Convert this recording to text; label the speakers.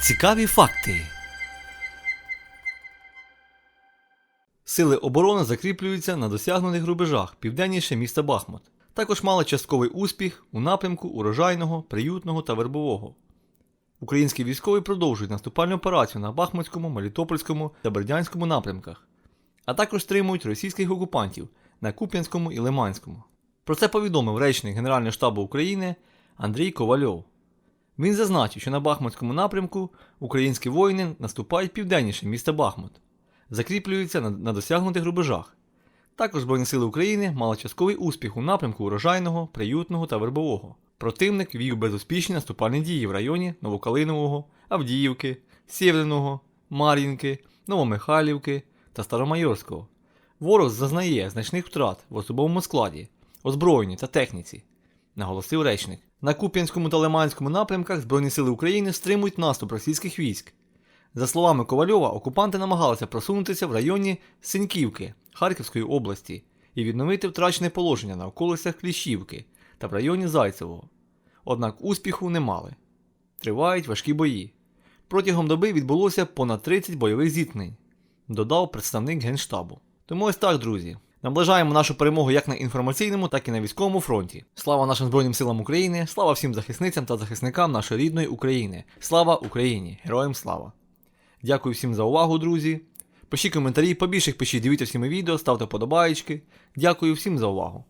Speaker 1: Цікаві факти. Сили оборони закріплюються на досягнутих рубежах південніше міста Бахмут. Також мали частковий успіх у напрямку урожайного, приютного та вербового. Українські військові продовжують наступальну операцію на Бахмутському, Мелітопольському та Бердянському напрямках, а також стримують російських окупантів на Куп'янському і Лиманському. Про це повідомив речник Генерального штабу України Андрій Ковальов. Він зазначив, що на Бахмутському напрямку українські воїни наступають південніше міста Бахмут, закріплюються на, досягнутих рубежах. Також Збройні сили України мали частковий успіх у напрямку урожайного, приютного та вербового. Противник вів безуспішні наступальні дії в районі Новокалинового, Авдіївки, Сєвленого, Мар'їнки, Новомихайлівки та Старомайорського. Ворог зазнає значних втрат в особовому складі, озброєнні та техніці, наголосив речник. На Куп'янському та Лиманському напрямках Збройні сили України стримують наступ російських військ. За словами Ковальова, окупанти намагалися просунутися в районі Синьківки Харківської області і відновити втрачене положення на околицях Кліщівки та в районі Зайцевого. Однак успіху не мали. Тривають важкі бої. Протягом доби відбулося понад 30 бойових зіткнень, додав представник Генштабу. Тому ось так, друзі. Наближаємо нашу перемогу як на інформаційному, так і на військовому фронті. Слава нашим Збройним силам України, слава всім захисницям та захисникам нашої рідної України. Слава Україні! Героям слава! Дякую всім за увагу, друзі. Пишіть коментарі, побільше пишіть, дивіться всі мої відео, ставте подобаєчки. Дякую всім за увагу.